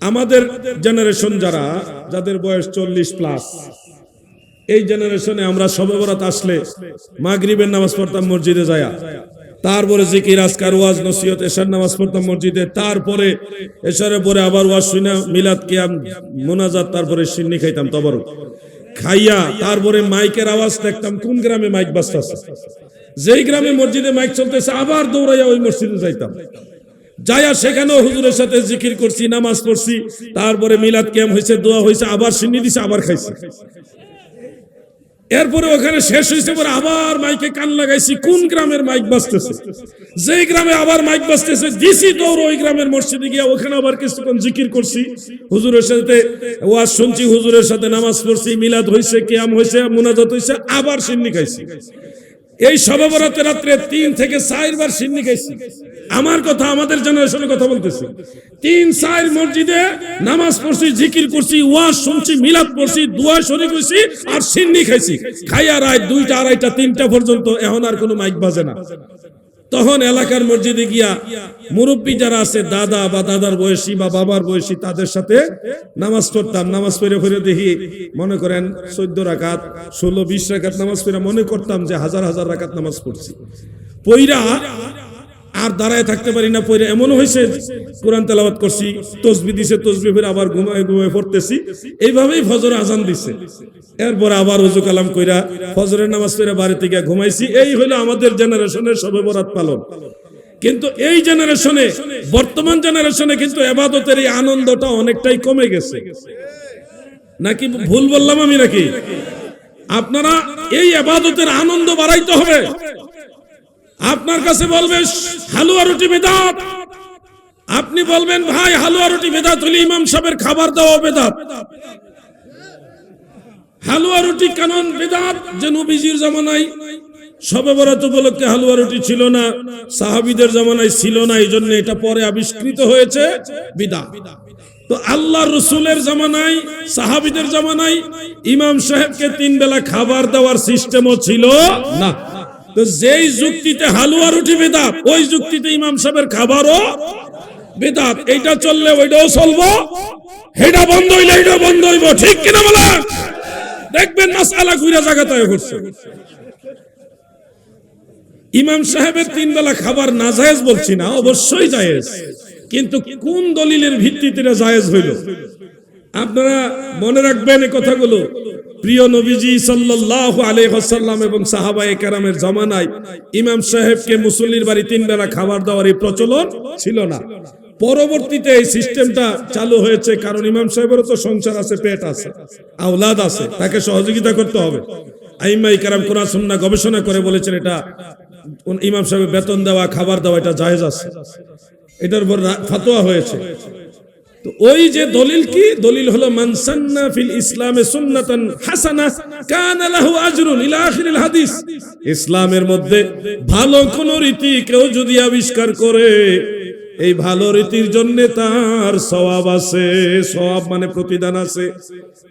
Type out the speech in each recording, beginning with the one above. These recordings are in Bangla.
আমাদের জেনারেশন যারা, যাদের বয়স চল্লিশ প্লাস এই জেনারেশনে আমরা সবে বরাত আসলে মাগরিবের নামাজ পড়তাম মসজিদে যায়া। তারপরে জিকির, আজকার ওয়াজ, নসিহত, এশার নামাজ পড়তাম মসজিদে। তারপরে এশারের পরে আবার ওয়াজ শুনে মিলাদ, কিয়াম, মোনাজাত, তারপরে সিন্নি খাইতাম তবর খাইয়া তারপরে মাইকের আওয়াজ দেখতাম, কোন গ্রামে মাইক বাজতেছে? যেই গ্রামে মসজিদে মাইক চলতেছে, আবার দৌড়াইয়া ওই মসজিদে যাইতাম। যাইয়া সেখানেও হুজুরের সাথে জিকির করছি, নামাজ পড়ছি। তারপরে মিলাদ ক্যাম হয়েছে দোয়া হয়েছে আবার সিন্নি দিছে, আবার খাইছি। এরপরে ওখানে শেষ হয়েছে পরে আবার মাইকে কান লাগাইছি, কোন গ্রামের মাইক বাজতেছে? যেই গ্রামে আবার মাইক বাজতেছে, দিছি দৌড়, ওই গ্রামের মসজিদে গিয়া ওখানে আবার কিছুক্ষণ জিকির করছি। হুজুরের সাথে ওয়াজ শুনছি, হুজুরের সাথে নামাজ পড়ছি, মিলাদ হয়েছে কিয়াম হয়েছে মুনাজাত হয়েছে আবার সিন্নি খাইছি। এই সবরাতে রাত্রে তিন থেকে চারবার সিন্নি খাইছি। আমার কথা, আমাদের জেনারেশনের কথা বলতেছি। তিন, চার মসজিদে নামাজ পড়ছি, জিকির করছি, ওয়াজ শুনছি, মিলাদ পড়ছি দুয়ার শরীর করছি আর সিন্নি খাইছি। খাইয়া রায় দুইটা, আড়াইটা, তিনটা পর্যন্ত এখন আর কোনো মাইক বাজে না। তখন এলাকার মসজিদে গিয়া মুরব্বী যারা আছে, দাদা বা দাদার বয়সী বা বাবার বয়সী, তাদের সাথে নামাজ পড়তাম। নামাজ পড়ে পড়ে দেখি, মনে করেন চোদ্দ রাকাত, ষোলো, বিশ রাকাত নামাজ পড়ে মনে করতাম যে হাজার হাজার রাকাত নামাজ পড়ছি। পইরা আর দাঁড়ায় থাকতে পারি না, পড়ে এমন হয়েছে, কোরআন তেলাওয়াত করছি, তসবি দিছে, তসবি ফিরে আবার ঘুমায় ঘুমায় পড়তেছি। এইভাবেই ফজর আজান দিছে। এরপর আবার উজু কালাম কইরা ফজরের নামাজ পড়ে বাড়িতে গিয়ে ঘুমাইছি। এই হলো আমাদের জেনারেশনের সবে বরাত পালন। কিন্তু এই জেনারেশনে, বর্তমান জেনারেশনে কিন্তু এবাদতের এই আনন্দটা অনেকটাই কমে গেছে। নাকি ভুল বললাম আমি নাকি? আপনারা এই আবাদতের আনন্দ বাড়াইতে হবে। আপনার কাছে বলবে, হালুয়া রুটি বেদাত। আপনি বলবেন, ভাই, হালুয়া রুটি বেদাত হলে ইমাম সাহেবের খাবার দেওয়া বেদাত। হালুয়া রুটি কানন বেদাত যে নবীজির জামানায়। সবে বরাত উপলক্ষে হালুয়া রুটি ছিল না, সাহাবিদের জামানায় ছিল না এই জন্য এটা পরে আবিষ্কৃত হয়েছে বিদা তো আল্লাহ রসুলের জামানায়, সাহাবিদের জামানায় ইমাম সাহেবকে তিন বেলা খাবার দেওয়ার সিস্টেমও ছিল না। তো যেই যুক্তিতে হালুয়া রুটি বেদাত, ওই যুক্তিতে ইমাম সাহেবের খাবারও বেদাত। এইটা চললে ওইটাও চলবো। হেটা বন্ধ হইলে এইটাও বন্ধ হইব। ঠিক কিনা বলা দেখবেন মাসালা ঘুরে জায়গাতে ঘুরছে। ইমাম সাহেবের তিন বেলা খাবার না জায়েজ বলছি না, অবশ্যই জায়েজ। কিন্তু কোন দলিলের ভিত্তিতে জায়েজ হইল? আপনারা মনে রাখবেন এই কথাগুলো। প্রিয় নবীজি সাল্লাল্লাহু আলাইহি ওয়াসাল্লাম এবং সাহাবায়ে কেরামের জামানায় ইমাম সাহেবকে মুসল্লির বাড়ি তিন বেলা খাবার দেওয়ার এই প্রচলন ছিল না। পরবর্তীতে এই সিস্টেমটা চালু হয়েছে কারণ ইমাম সাহেবেরও তো সংসার আছে, পেট আছে, আওলাদ আছে, তাকে সহযোগিতা করতে হবে। আইমাই কারাম কোরআন সুন্নাহ গবেষণা করে বলেছেন এটা, ইমাম সাহেবের বেতন দেওয়া, খাবার দেওয়া এটা জায়েজ আছে। এটার উপর ফাতোয়া হয়েছে। তো ওই যে দলিল কি? দলিল হলো মানসান্না ফিল ইসলামে সুন্নাতান হাসানা আজরুন ইলা আখিরিল হাদিস। ইসলামের মধ্যে ভালো কোন রীতি কেউ যদি আবিষ্কার করে, এই ভালো রীতির জন্য তার সওয়াব আছে। সওয়াব মানে প্রতিদান আছে।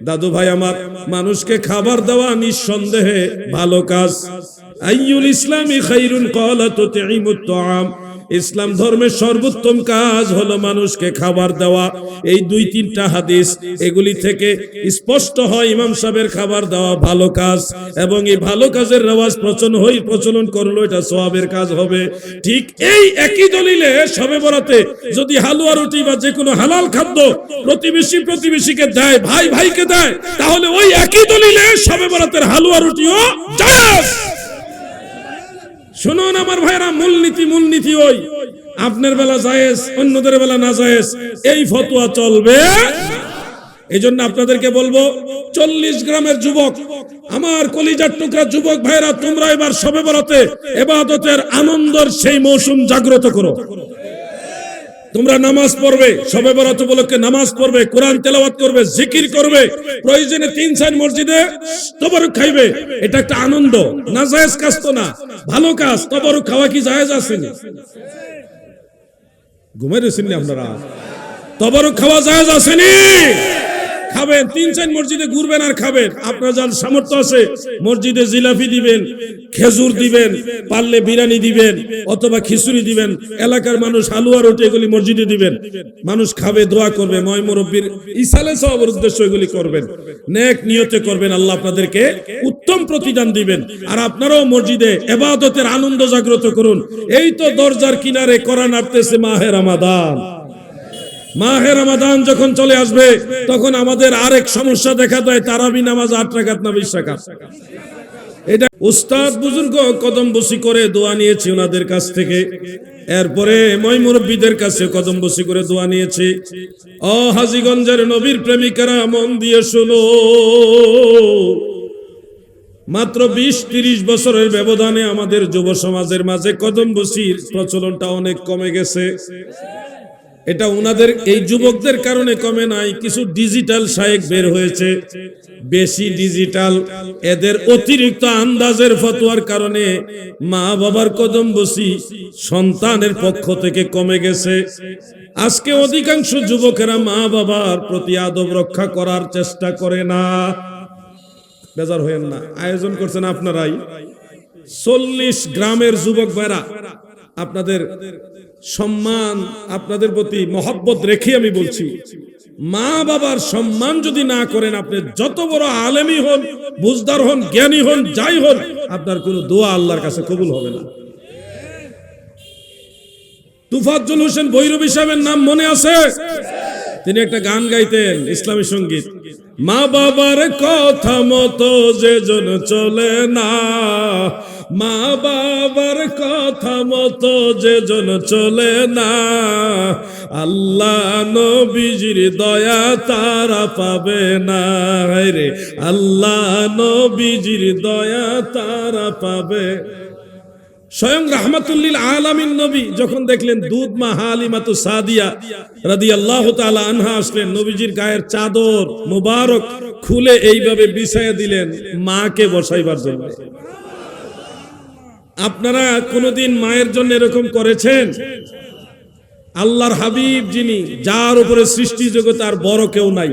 দাদু ভাই আমার, মানুষকে খাবার দেওয়া নিঃসন্দেহে ভালো কাজ। আইয়ুল ইসলামি খাইরুন, ক্বালা তুতিমুত তাআম ইসলাম ধর্মের সর্বোত্তম কাজ হলো মানুষকে খাবার দেওয়া। এই দুই তিনটা হাদিস, এগুলি থেকে স্পষ্ট হয় ইমাম সাহেবের খাবার দেওয়া ভালো কাজ এবং এই ভালো কাজের রেওয়াজ প্রচলন হই, প্রচলন করল, এটা সোয়াবের কাজ হবে। ঠিক এই একই দলিলে সবে বরাতে যদি হালুয়া রুটি বা যে কোনো হালাল খাদ্য প্রতিবেশী প্রতিবেশীকে দেয়, ভাই ভাইকে দেয়, তাহলে ওই একই দলিলে সবে বরাতের হালুয়া রুটিও শুনুন আমার ভাইরা, মূলনীতি মূলনীতি ওই। আপনার বেলা জায়েজ, অন্যদের বেলা না জায়েজ, এই ফতোয়া চলবে। এই জন্য আপনাদেরকে বলব, চল্লিশ গ্রামের যুবক, আমার কলিজার টুকরা যুবক ভাইরা, তোমরা এবার সবে বরাতে এবাদতের আনন্দর সেই মৌসুম জাগ্রত করো। তোমরা নামাজ পড়বে, সবে বরাত উপলক্ষে নামাজ পড়বে, কোরআন তেলাওয়াত করবে, জিকির করবে, প্রয়োজনে তিন সাইন মসজিদে তবরক খাইবে। এটা একটা আনন্দ, না জায়েজ কাজ তো না, ভালো কাজ, তবরক খাওয়া কি জায়েজ আছে ঘুমাই রয়েছেন আপনারা? তবরক খাওয়া জায়েজ আসেনি খাবেন, তিন চার মসজিদে ঘুরবেন আর খাবেন। আপনার যার সামর্থ্য আছে, মসজিদে জিলাপি দিবেন, খেজুর দিবেন, পারলে বিরিয়ানি দিবেন, অথবা খিচুড়ি দিবেন। এলাকার মানুষ হালুয়া রুটি এগুলি মসজিদে দিবেন। মানুষ খাবে, দোয়া করবে, ময় মুরব্বীর ইসালে সবের উদ্দেশ্য এগুলি করবেন। নেক নিয়তে করবেন, আল্লাহ আপনাদেরকে উত্তম প্রতিদান দিবেন। আর আপনারাও মসজিদে এবাদতের আনন্দ জাগ্রত করুন। এই তো দরজার কিনারে করা নাড়তেছে মাহে রামাদান। মাহে রমাদান যখন চলে আসবে, তখন আমাদের আরেক সমস্যা দেখা দেয়, তারাবি নামাজ আট রাকাত না বিশ রাকাত? এটা উস্তাদ বুজুর্গ কদম বসি করে দোয়া নিয়েছি ওনাদের কাছ থেকে। এরপরে মই মুরব্বীদের কাছে কদম বসি করে দোয়া নিয়েছি। ও হাজিগঞ্জের নবীর প্রেমিকারা, মন দিয়ে শুনো। মাত্র বিশ তিরিশ বছরের ব্যবধানে আমাদের যুব সমাজের মাঝে কদম বসির প্রচলনটা অনেক কমে গেছে। এটা ওনাদের এই যুবকদের কারণে কমে নাই, কিছু ডিজিটাল শায়েক বের হয়েছে। বেশি ডিজিটাল এদের অতিরিক্ত আন্দাজের ফতোয়ার কারণে মা বাবার কদম বসি সন্তানের পক্ষ থেকে কমে গেছে। আজকে অধিকাংশ যুবকেরা মা বাবার প্রতি আদব রক্ষা করার চেষ্টা করে না। বেজার হয়েন না, আয়োজন করছেন আপনারাই। চল্লিশ গ্রামের যুবক ভাইরা, আপনাদের সম্মান আপনাদের প্রতি মহব্বত রেখে আমি বলছি। মা বাবার সম্মান যদি না করেন, আপনি যত বড় আলেমী হন, বুঝদার হন, জ্ঞানী হন, যাই হন, আপনার কোনো দোয়া আল্লাহর কাছে কবুল হবে না। তুফাজ্জল হোসেন বৈরবী সাহেবের নাম মনে আছে? তিনি একটা গান গাইতেন, ইসলামী সংগীত। মা বাবার কথা মতো যে জন চলে না মা বাবার কথা মতো যে জন চলে না। আল্লাহ নবীজির দয়া তারা পাবে না। রে, আল্লাহ নবীজির দয়া তারা পাবে। স্বয়ং রাহমাতুল্লিল আলামিন নবী যখন দেখলেন দুধ মা হালিমাতু সাদিয়া রাদিয়াল্লাহু তাআলা আনহা আসলেন, নবীজির গায়ের চাদর মুবারক খুলে এইভাবে বিছায়া দিলেন মাকে বসাইবার জন্য। আপনারা কোনোদিন মায়ের জন্য এরকম করেছেন? আল্লাহর হাবিব যিনি, যার উপরে সৃষ্টি জগৎ আর বড় কেউ নাই।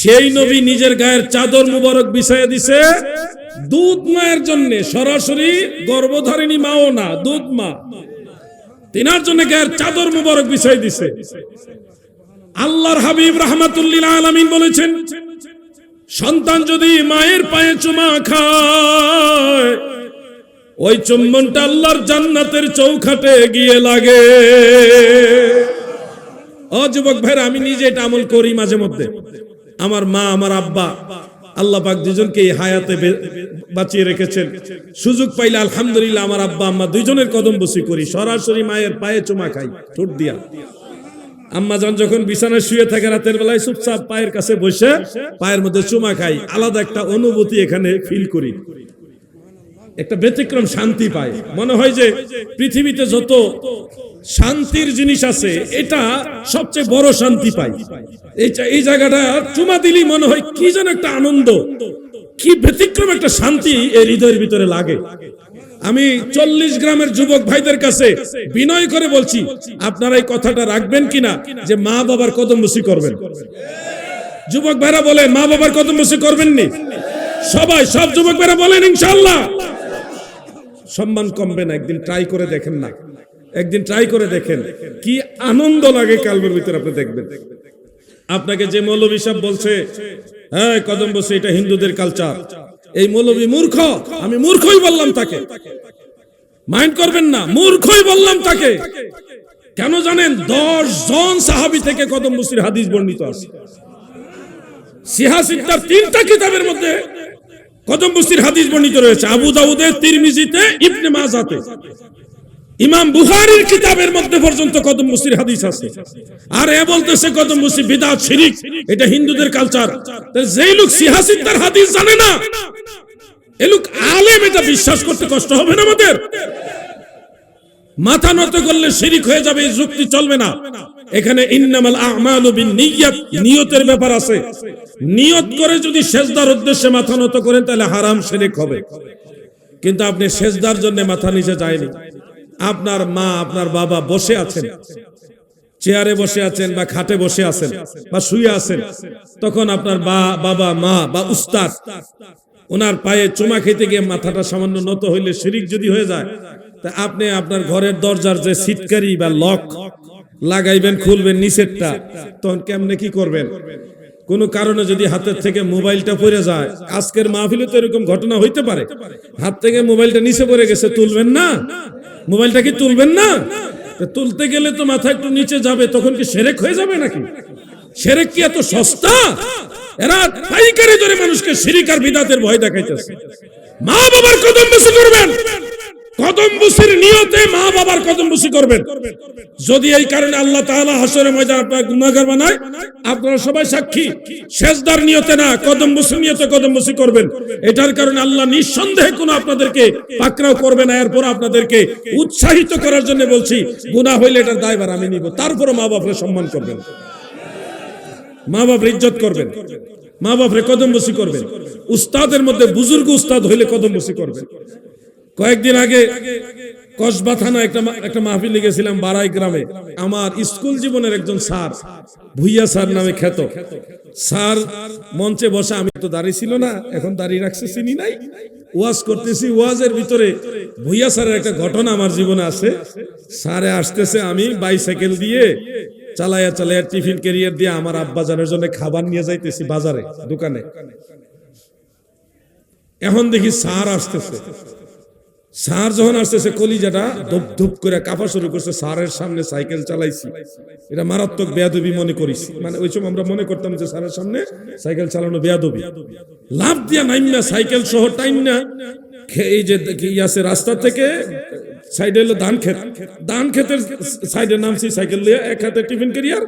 সেই নবী নিজের গায়ের চাদর মুবারক বিছাইয়া দিছে। দুধ মায়ের জন্য, সরাসরি গর্ভধারিণী মাও না দুধ মা। তিনার জন্য গায়ের চাদর মুবারক বিছাই দিছে। আল্লাহর হাবিব রহমাতুল্লিল আলামিন বলেছেন, সন্তান যদি মায়ের পায়ে চুমা খায় ওই চুম্বনটা আল্লাহর জান্নাতের চৌখাটে গিয়ে লাগে। ও যুবক ভাইরা, আমি নিজে এটা আমল করি মাঝে মধ্যে। আমার মা, আমার আব্বা, আল্লাহ পাক দুজনকে এই হায়াতে বাঁচিয়ে রেখেছেন। সুযোগ পাইলে আলহামদুলিল্লাহ আমার আব্বা, আম্মা দুইজনের কদম বসি করি। সরাসরি মায়ের পায়ে চুমা খাই, ঠোঁট দিয়া। আম্মা যান যখন বিছানায় শুয়ে থাকে রাতের বেলায় চুপচাপ পায়ের কাছে বসে পায়ের মধ্যে চুমা খাই। আলাদা একটা অনুভূতি এখানে ফিল করি। একটা ব্যতিক্রম শান্তি পায়। মনে হয় যে পৃথিবীতে যত শান্তির জিনিস আছে, এটা সবচেয়ে বড় শান্তি পাই এই জায়গাটা চুমা দিলি মনে হয় কি যেন একটা আনন্দ, কি ব্যতিক্রম একটা শান্তি এই হৃদয়ের ভিতরে লাগে। আমি চল্লিশ গ্রামের যুবক ভাইদের কাছে বিনয় করে বলছি, আপনারা এই কথাটা রাখবেন কিনা যে মা বাবার কদম বসি করবেন? যুবক ভাইরা বলে, মা বাবার কদম বসি করবেননি? সবাই, সব যুবক ভাইরা বলেন ইনশাল্লাহ সম্মান কমবে না, একদিন ট্রাই করে দেখেন না। একদিন ট্রাই করে দেখেন, কি আনন্দ লাগে কালবের ভিতরে আপনি দেখবেন। আপনাকে যে মৌলবী সাহেব বলছে হ্যাঁ কদম বসে এটা হিন্দুদের কালচার এই মৌলবী মূর্খ, আমি মূর্খই বললাম তাকে। মাইন্ড করবেন না, মূর্খই বললাম তাকে। কেন জানেন, দশ জন সাহাবি থেকে কদম বসির হাদিস বর্ণিত আছে। সিহাসিদ্দার তিনটা কিতাবের মধ্যে কদম বস্তির হাদিস বর্ণিত রয়েছে? আবু দাউদে তিরমিজিতে ইবনে মাজাতে। ইমাম বুখারীর কিতাবের মধ্যে পর্যন্ত কদম বস্তির হাদিস আছে? আর এ বলতেছে কদম বস্তি বিদাত, শিরিক। এটা হিন্দুদের কালচার যেই লোক সিহাসিদ্দার হাদিস জানে না, এ লোক আলেম, এটা বিশ্বাস করতে কষ্ট হবে না আমাদের। মাথা নত করলে শিরিক হয়ে যাবে, এই যুক্তি চলবে না। এখানে ইন্নামাল আমালু বিন্নিয়াত, নিয়তের ব্যাপার আছে। নিয়ত করে যদি সেজদার উদ্দেশ্যে মাথা নত করেন, তাহলে হারাম শিরিক হবে। কিন্তু আপনি সেজদার জন্য মাথা নিচে যায়নি। আপনার মা, আপনার বাবা বসে আছেন। চেয়ারে বসে আছেন বা খাটে বসে আছেন বা শুয়ে আছেন। তখন আপনার বা, বাবা, মা বা উস্তাদ, ওনার পায়ে চুমা খেতে গিয়ে মাথাটা সামান্য নত হইলে শিরিক যদি হয়ে যায় তা আপনি আপনার ঘরের দরজার যে সিটকারি বা লক লাগাইবেন, খুলবেন নিচেরটা তখন কেমনে কি করবেন? কোনো কারণে যদি হাতের থেকে মোবাইলটা পড়ে যায়, আজকের মাহফিলে তো এরকম ঘটনা হইতে পারে। হাত থেকে মোবাইলটা নিচে পড়ে গেছে, তুলবেন না? মোবাইলটা কি তুলবেন না? তুলতে গেলে তো মাথা একটু নিচে যাবে, তখন কি সেরেক হয়ে যাবে নাকি? সেরেক কি এত সস্তা? এরা পাইকারি ধরে মানুষকে শিরিকার বিদাতের ভয় দেখাইতেছে। মা বাবার কদম বসে করবেন। কদম বসির নিয়তে মা বাবার কদম বসি করবেন। যদি এই কারণে আল্লাহ তাআলা হাসরে ময়দান আপনার গুনাহগার বানায়, আপনারা সবাই সাক্ষী। শেষদার নিয়তে না কদম বসি নিয়তে কদম বসি করবেন। এটার কারণে আল্লাহ নিঃসন্দেহে কোনো আপনাদেরকে পাকড়াও করবে না। এরপর আপনাদেরকে উৎসাহিত করার জন্য বলছি, গুনাহ হইলে এটার দায়ভার আমি নিব। তারপরে মা বাপরে সম্মান করবেন। মা বাপরে ইজ্জত করবেন। মা বাপরে কদম বসি করবেন। উস্তাদের মধ্যে বুজুর্গ উস্তাদ হইলে কদম বসি করবেন। কয়েকদিন আগে কসবা থানা একটা একটা মাহফিলে গেছিলাম বারাই গ্রামে। আমার স্কুল জীবনের একজন স্যার, ভুইয়া স্যার নামে খ্যাত। স্যার মঞ্চে বসা, আমি তো দাঁড়িয়ে ছিল না, এখন দাঁড়িয়ে রাখছে, চিনি নাই? ওয়াজ করতেছি, ওয়াজের ভিতরে ভুইয়া স্যারের একটা ঘটনা আমার জীবনে আছে। স্যারে আসতেছে, আমি বাইসাইকেল দিয়ে চালাইয়া চালাইয়া টিফিন ক্যারিয়ার দিয়ে আমার আব্বা জানের জন্য খাবার নিয়ে যাইতেছি বাজারে, দোকানে। এখন দেখি স্যার আসতেছে। স্যার যখন আসতেছে কলিজাটা ধুপ ধুপ করে কাঁপা শুরু করছে, স্যারের সামনে সাইকেল চালাইছি। এটা মারাত্মক বেয়াদবি মনে করিস মানে ওই সময় আমরা মনে করতাম যে স্যারের সামনে সাইকেল চালানো বেয়াদবি। লাভ দিয়া নাইমনা সাইকেল সহ টাইম না। এই যে আছে রাস্তা থেকে, সাইডে হলো ধান ক্ষেত। ধান ক্ষেতের সাইডে নামছি, সাইকেল লিয়ে এক হাতে টিফিন ক্যারিয়ার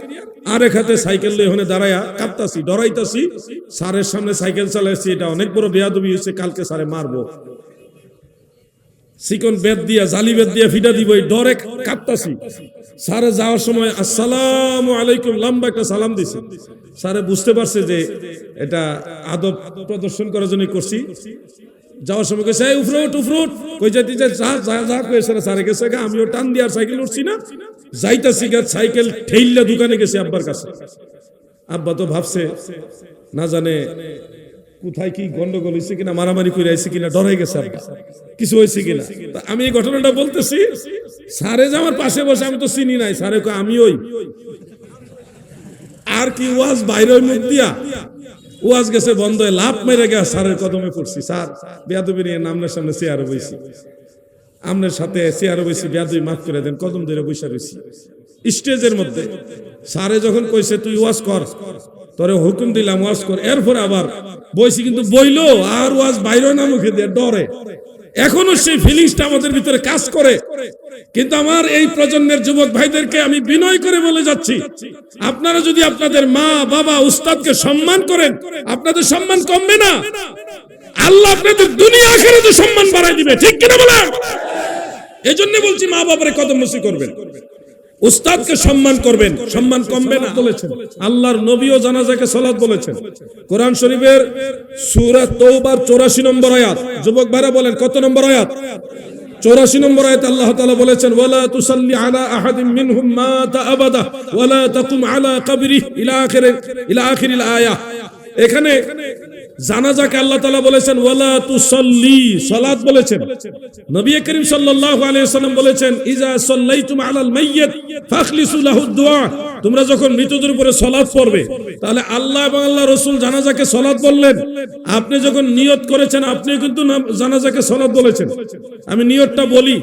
আর এক হাতে সাইকেল লিয়ে হনে দাঁড়ায়া কাঁপতাছি, ডরাইতাছি। স্যারের সামনে সাইকেল চালাইছি, এটা অনেক বড় বেয়াদবি হয়েছে কালকে স্যারে মারবো। চিকন বেদ দিয়া, জালি বেদ দিয়া ফিটা দিব, এই ডরে কাঁপতাছি স্যারে যাওয়ার সময় আসসালামু আলাইকুম, লম্বা একটা সালাম দিছি। স্যারে বুঝতে পারছে যে এটা আদব প্রদর্শন করার জন্য করছি। যাওয়ার সময় কইছে, এই উফরুট উফরুট কই যাইতে, যে, যা যা যা কইছে স্যারে, গেছে আমিও টান দিয়ে আর সাইকেল উঠছি না। যাইতাছি গা, সাইকেল ঠেইল্লা দোকানে গেছি আব্বার কাছে। আব্বা তো ভাবছে, না জানে কোথায় কি গন্ডগোল হয়েছে কিনা, মারামারি করে আইছে কিনা, ডরাই গেছে কিছু হয়েছে কিনা? আমি এই ঘটনাটা বলতেছি, স্যারে যে আমার পাশে বসে, আমি তো চিনি নাই। কয়, আমি ওই আর কি ওয়াজ বাইরে মুখ দিয়া? ওয়াজ গেছে বন্ধ হয়ে লাভ মেরে গেছে স্যারের কদমে পড়ছি। স্যার, বেয়াদবি নিয়ে নামনের সামনে চেয়ারে বইছি। আমনের সাথে চেয়ারে বইছি, বেয়াদবি মাফ করে দেন, কদম ধরে বসে রয়েছি স্টেজের মধ্যে। স্যারে যখন কইছে, তুই ওয়াজ কর। তোরে হুকুম দিলাম, ওয়াজ কর। এরপর আবার বইছি কিন্তু বইলো, আর ওয়াজ বাইরে না মুখে দিয়ে, ডরে। এখনও সেই ফিলিংসটা আমাদের ভিতরে কাজ করে। কিন্তু আমার এই প্রজন্মের যুবক ভাইদেরকে আমি বিনয় করে বলে যাচ্ছি, আপনারা যদি আপনাদের মা, বাবা, উস্তাদকে সম্মান করেন, আপনাদের সম্মান কমবে না। আল্লাহ আপনাদের দুনিয়া আখেরাতে সম্মান বাড়াই দিবে, ঠিক কিনা বলেন? এই জন্য বলছি মা বাবারে কদম বসি করবেন। উস্তাদকে সম্মান করবেন। সম্মান কমবে না। বলেছেন। আল্লাহর নবীও জানাজাকে সালাত বলেছেন। কোরআন শরীফের সূরা তৌবার 84 নম্বর আয়াত। যুবক ভাইরা বলেন কত নম্বর আয়াত? চৌরাশি নম্বর আয়াত আল্লাহ তাআলা বলেছেন ওয়ালা তুসাল্লি আলা আহাদিন মিনহুম মাতা আবাদা ওয়ালা তাকুম আলা কবরি ইলা আখির ইলা আখিরিল আয়া। এখানে জানাজাকে আল্লাহ তাআলা বলেছেন, ওয়ালা তুসাল্লি সালাত বলেছেন। নবী করিম সাল্লাল্লাহু আলাইহি ওয়াসাল্লাম বলেছেন ইজা সাল্লাইতুম আলাল মাইয়িত ফাখলিসু লাহু দুআ তোমরা যখন মৃতদের উপরে সালাত পড়বে, তাহলে আল্লাহ এবং আল্লাহ রাসূল জানাজাকে সালাত বললেন, আপনি যখন নিয়ত করেছেন, আপনি কিন্তু জানাজাকে সালাত বলেছেন। আমি নিয়তটা বলি,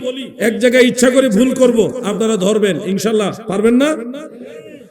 এক জায়গায় ইচ্ছা করে ভুল করব, আপনারা ধরবেন ইনশাআল্লাহ পারবেন না?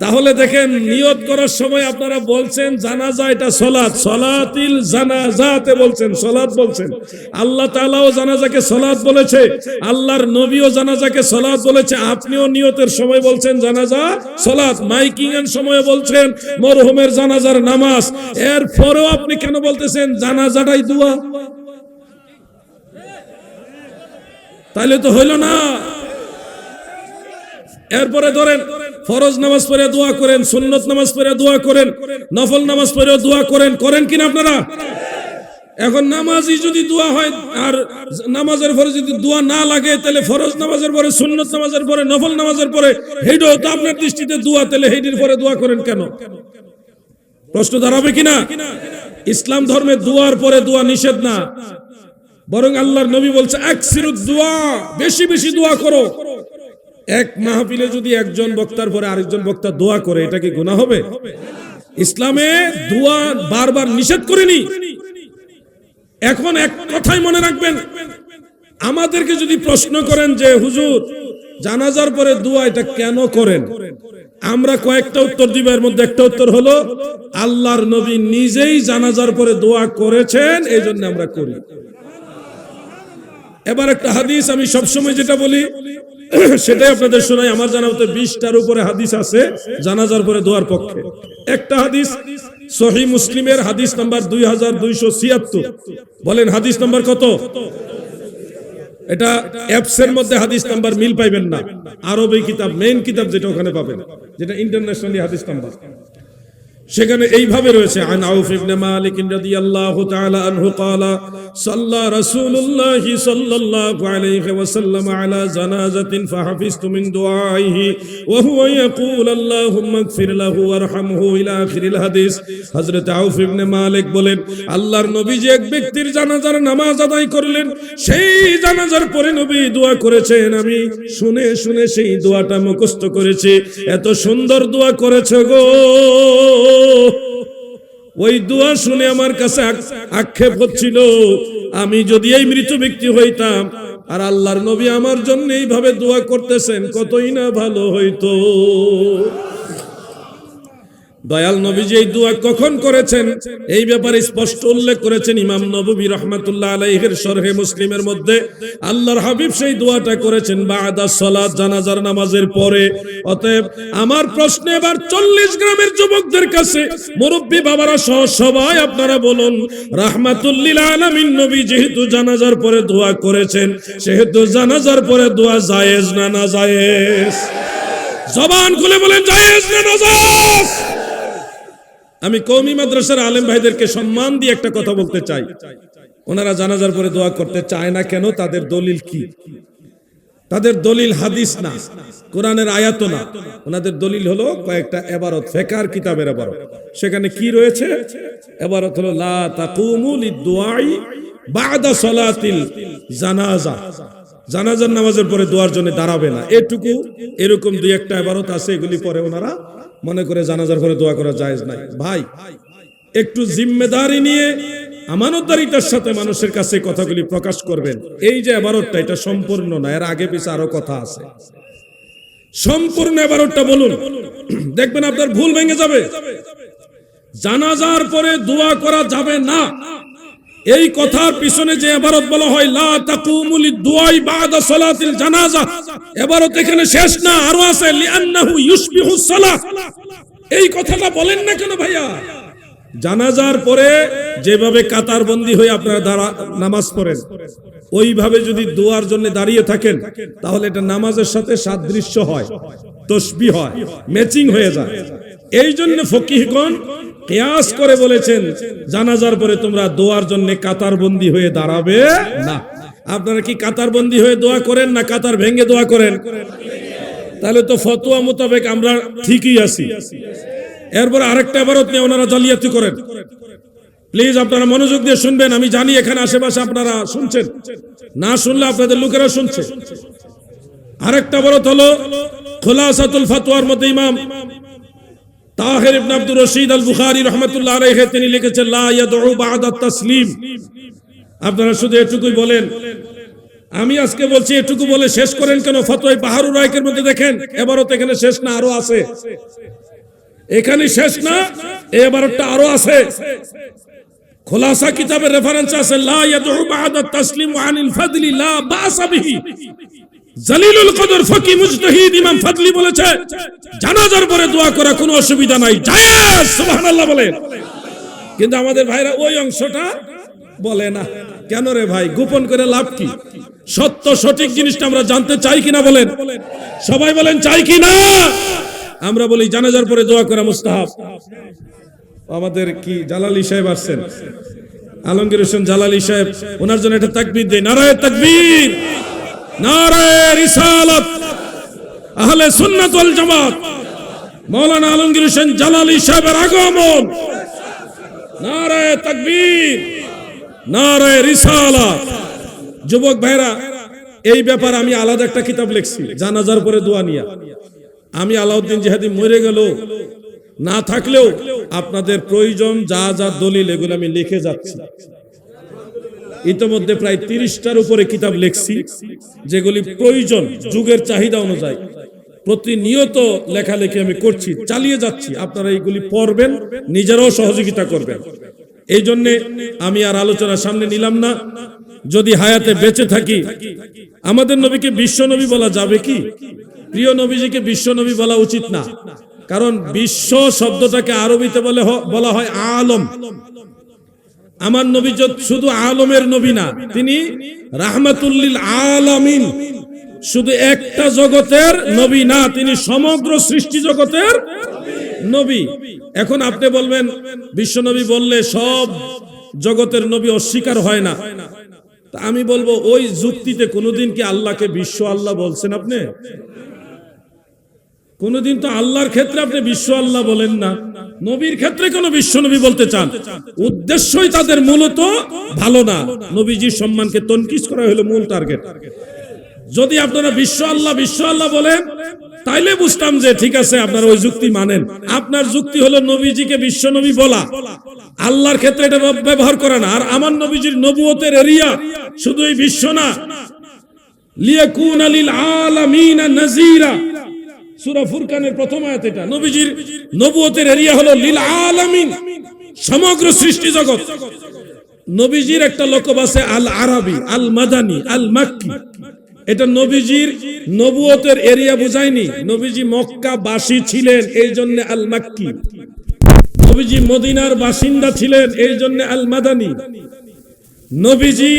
তাহলে দেখেন, নিয়ত করার সময় আপনারা বলছেন, জানাজা এটা সলাৎ। সলাতিল জানাজাতে বলছেন, সলাৎ বলছেন। আল্লাহ তাআলাও জানাজাকে সলাৎ বলেছে, আল্লাহর নবীও জানাজাকে সলাৎ বলেছে। আপনিও নিয়তের সময় বলছেন, জানাজা সলাৎ। মাইকিং এর সময় বলছেন, মরহুমের জানাজার নামাজ। এর পরেও আপনি কেন বলতেছেন, জানাজাটাই দোয়া? তাহলে তো হইল না। এরপরে ধরেন, ফরজ নামাজ পড়ে দোয়া করেন, সুন্নত নামাজ পড়ে দোয়া করেন, নফল নামাজ পড়ে দোয়া করেন করেন কিনা আপনারা? এখন নামাজই যদি দোয়া হয়, আর নামাজের পরে যদি দোয়া না লাগে, তাহলে ফরজ নামাজের পরে, সুন্নত নামাজের পরে, নফল নামাজের পরে হেইটাও তো আপনার দৃষ্টিতে দোয়া, তাহলে হেইটির পরে দোয়া করেন কেন? প্রশ্ন দাঁড়াবে কিনা? ইসলাম ধর্মে দোয়ার পরে দোয়া নিষেধ না। বরং আল্লাহর নবী বলছে একসিরুদ দোয়া, বেশি বেশি দোয়া করো। এক মাহফিলে যদি একজন বক্তার পরে আরেকজন বক্তা দোয়া করে, এটা কি গুনাহ হবে? ইসলামে দোয়া বারবার নিষেধ করেনি। এখন এক কথাই মনে রাখবেন, আমাদেরকে যদি প্রশ্ন করেন যে, হুজুর, জানাজার পরে দোয়া এটা কেন করেন? আমরা কয়েকটা উত্তর দিব, এর মধ্যে একটা উত্তর হলো, আল্লাহর নবী নিজেই জানাজার পরে দোয়া করেছেন এই জন্য আমরা করি। এবার একটা হাদিস আমি সবসময় যেটা বলি সেটাই আপনাদের শোনাই। আমার জানা হতো বিশটার উপরে হাদিস আছে, জানাজার পরে দোয়ার পক্ষে। একটা হাদিস, সহি মুসলিমের হাদিস নাম্বার দুই হাজার দুইশো ছিয়াত্তর। বলেন, হাদিস নাম্বার কত? এটা অ্যাপসের মধ্যে হাদিস নাম্বার মিল পাইবেন না। আরবি কিতাব মেইন কিতাব যেটা ওখানে পাবেন, যেটা ইন্টারন্যাশনালি হাদিস নাম্বার। সেখানে এইভাবে রয়েছে, আন তাআলা বলেন, আল্লাহর নবী যে এক ব্যক্তির জানাজার নামাজ আদায় করলেন, সেই জানাজার পরে নবী দোয়া করেছেন। আমি শুনে শুনে সেই দোয়াটা মুখস্থ করেছি, এত সুন্দর দোয়া করেছে গো। ওই দোয়া শুনে আমার কাছে আক্ষেপ হচ্ছিল। আমি যদি এই মৃত ব্যক্তি হইতাম, আর আল্লাহর নবী আমার জন্য এইভাবে দোয়া করতেছেন, কতই না ভালো হইতো। দয়াল নবীজি এই দোয়া কখন করেছেন? এই ব্যাপারে স্পষ্ট উল্লেখ করেছেন ইমাম নববী রহমাতুল্লাহ আলাইহির শরহে মুসলিমের মধ্যে। আল্লাহর হাবিব সেই দোয়াটা করেছেন, বাদা সালাত জানাজার নামাজের পরে। অতএব আমার প্রশ্ন এবার চল্লিশ গ্রামের যুবকদের কাছে। মুরব্বী বাবারা সহ সবাই আপনারা বলুন, রাহমাতুল্লিল নবী যেহেতু জানাজার পরে দোয়া করেছেন, সেহেতু জানাজার পরে দোয়া জায়েজ না না জায়েজ? জবান খুলে বলেন, জায়েজ না না জায়েজ? আমি কৌমি মাদ্রাসার আলেম ভাইদেরকে সম্মান দিয়ে একটা কথা বলতে চাই। ওনারা জানাজার পরে দোয়া করতে চায় না কেন? তাদের দলিল কি? তাদের দলিল হাদিস না, কোরআনের আয়াত না। ওনাদের দলিল হলো কয়েকটা এবারত, ফেকার কিতাবের এবারত। সেখানে কি রয়েছে? এবারত হলো, লা তাকুমু লিদুআই বাদা সালাতিল জানাজা। জানাজার নামাজের পরে দোয়ার জন্য দাঁড়াবে না। এটুকু, এরকম দুই একটা এবারত আছে, এগুলি পরে ওনারা মনে করে জানাজার পরে দোয়া করা জায়েজ নাই। ভাই, একটু জিম্মেদারি নিয়ে, আমানতদারিতার সাথে মানুষের কাছে কথাগুলি প্রকাশ করবেন। এই যে এবারতটা এটা সম্পূর্ণ না, এর আগে পিছে আরও কথা আছে। সম্পূর্ণ এবারতটা বলুন। দেখবেন আপনার ভুল ভেঙে যাবে। জানাজার পরে দোয়া করা যাবে না। এই কথার পিছনে যে এবারত বলা হয়, লা তাকুমুল দুআই বাদা সালাতিল জানাজা। এবারত এখানে শেষ না, আরও আছে, লিআন্নাহু ইউসবিহু সালাহ। এই কথাটা বলেন না কেন ভাইয়া? জানাজার পরে যেভাবে কাতার বন্দী হয়ে আপনারা দাঁড়া, নামাজ পড়েন, ওইভাবে যদি দোয়ার জন্য দাঁড়িয়ে থাকেন, তাহলে এটা নামাজের সাথে সাদৃশ্য হয়, তসবি হয়, ম্যাচিং হয়ে যায়। এই জন্য ফকিহগণ কেয়াস করে বলেছেন, জানাজার পরে তোমরা দোয়ার জন্য কাতার বন্দী হয়ে দাঁড়াবে না। আপনারা কি কাতার বন্দী হয়ে দোয়া করেন না কাতার ভেঙে দোয়া করেন? তাহলে তো ফতোয়া মোতাবেক আমরা ঠিকই আছি। এরপর আরেকটা এবারত নিয়ে ওনারা জালিয়াতি করেন। প্লিজ আপনারা মনোযোগ দিয়ে শুনবেন, আমি জানি এখানে আশেপাশে আপনারা শুনছেন। না শুনলে আপনাদের লোকেরা শুনছে। আরেকটা বরত হলো খোলাসাতুল ফাতোয়ার মধ্যে ইমাম তাহের ইবনে আব্দুর রশিদ আল বুখারী রহমাতুল্লাহ আলাইহি তিনি লিখেছেন, লা ইয়াদউ বা'দা তাসলিম। আপনারা শুধু এটুকুই বলেন। আমি আজকে বলছি, এটুকু বলে শেষ করেন কেন? ফতোয় বাহারুর রায়কের মধ্যে দেখেন, এবারও তো এখানে শেষ না, আরও আছে। এখানে শেষ না, এবারটা আরও আছে। খোলাসা কিতাবের রেফারেন্স আছে, লা ইয়াদউ বা'দা তাসলিম আনিল ফাদলি, লা বাসা বিহি। জালিলুল কদর ফকি মুজতাহিদ ইমাম জানাজার পরে দোয়া কোনো অসুবিধা নাই। বলেন। কিন্তু আমাদের ওই অংশটা বলে না। কেন রে ভাই? গোপন করে লাভ কি? সত্য, সঠিক জিনিসটা আমরা জানতে চাই কিনা বলেন? সবাই বলেন, চাই কি না আমরা বলি, জানাজার পরে দোয়া করা মুস্তাহাব। আমাদের কি জালালি সাহেব আসছেন? আলমগীর হোসেন জালালি সাহেব, ওনার জন্য একটা তাকবীর দেয় নারায় তাকবীর। আলমগীর যুবক ভাইরা, এই ব্যাপারে আমি আলাদা একটা কিতাব লিখছি, জানাজার পরে দোয়া নিয়া। আমি আলাউদ্দিন জিহাদি মরে গেল না থাকলেও আপনাদের প্রয়োজন যা যা দলিল, এগুলো আমি লিখে যাচ্ছি। ইতোমধ্যে প্রায় তিরিশটার উপরে কিতাব লিখছি, যেগুলি প্রয়োজন যুগের চাহিদা অনুযায়ী। প্রতিনিয়ত লেখালেখি আমি করছি, চালিয়ে যাচ্ছি। আপনারা এইগুলি পড়বেন, নিজেরাও সহযোগিতা করবেন। এই জন্যে আমি আর আলোচনা সামনে নিলাম না। যদি হায়াতে বেঁচে থাকি, আমাদের নবীকে বিশ্ব নবী বলা যাবে কি? প্রিয় নবীজিকে বিশ্ব নবী বলা উচিত না। কারণ বিশ্ব শব্দটাকে আরবিতে বলে বলা হয় আলম। আমার নবী শুধু আলমের নবী না, তিনি রাহমাতুল্লিল আলামিন। শুধু একটা জগতের নবী না, তিনি সমগ্র সৃষ্টি জগতের নবী। এখন আপনি বলবেন, বিশ্ব নবী বললে সব জগতের নবী অস্বীকার হয় না। আমি বলব, ওই যুক্তিতে কোনোদিন কি আল্লাহকে বিশ্ব আল্লাহ বলছেন আপনি? কোনদিন তো আল্লাহর ক্ষেত্রে আপনি বিশ্ব আল্লাহ বলেন না। নবীর ক্ষেত্রে কোন বিশ্ব নবী বলতে চান। উদ্দেশ্যই তাদের মূলত ভালো না। নবীজির সম্মানকে তনকিস করা হলো মূল টার্গেট যদি আপনারা বিশ্ব আল্লাহ বিশ্ব আল্লাহ বলেন, তাইলে বুঝতাম যে ঠিক আছে, আপনারা ওই যুক্তি মানেন। আপনার যুক্তি হলো নবীজিকে বিশ্ব নবী বলা। আল্লাহর ক্ষেত্রে এটা ব্যবহার করে না। আর আমার নবীজির নবুয়তের এরিয়া শুধু এই বিশ্ব না। লিয়াকুন আলিল আলামিনা নাজিরা সূরা ফুরকানের প্রথম আয়াত এটা। নবীজির নবুয়তের এরিয়া হলো, লিল আলামিন, সমগ্র সৃষ্টি জগৎ। নবীজির একটা লকব আছে, আল আরবি, আল মাদানি, আল মাক্কি। এটা নবীজির নবুয়তের এরিয়া বুঝায়নি। নবীজি মক্কা বাসী ছিলেন, এই জন্য আল মাক্কি। নবীজি মদিনার বাসিন্দা ছিলেন, এই জন্য আল মাদানি। নবীজি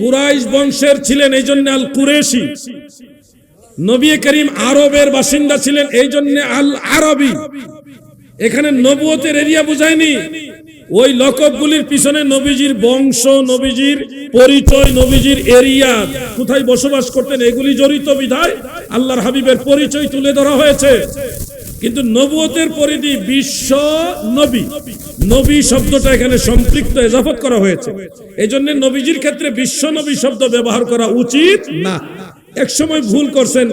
কুরাইশ বংশের ছিলেন, এই জন্য আল কুরেশি। নবী করিম আরবের বাসিন্দা ছিলেন, এই জন্য আল আরবি এখানে নবুয়তের এরিয়া বুঝায়নি। ওই লকবগুলির পিছনে নবীজির বংশ, নবীজির পরিচয়, নবীজির এরিয়া। কোথায় বসবাস করতেন, এগুলি জড়িত বিধায় আল্লাহর হাবিবের পরিচয় তুলে ধরা হয়েছে। কিন্তু নবুয়তের পরিধি বিশ্ব নবী। নবী শব্দটা এখানে সম্পৃক্ত এজাফত করা হয়েছে। এই নবীজির ক্ষেত্রে বিশ্ব নবী শব্দ ব্যবহার করা উচিত না। এক সময় ভুল করছেন,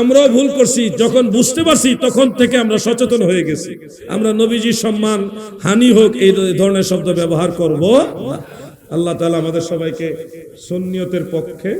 আমরাও ভুল করছি। যখন বুঝতে পারছি, তখন থেকে আমরা সচেতন হয়ে গেছি। আমরা নবীজির সম্মান, হানি হোক, এই ধরনের শব্দ ব্যবহার করব আল্লাহ তালা আমাদের সবাইকে সন্নিয়তের পক্ষে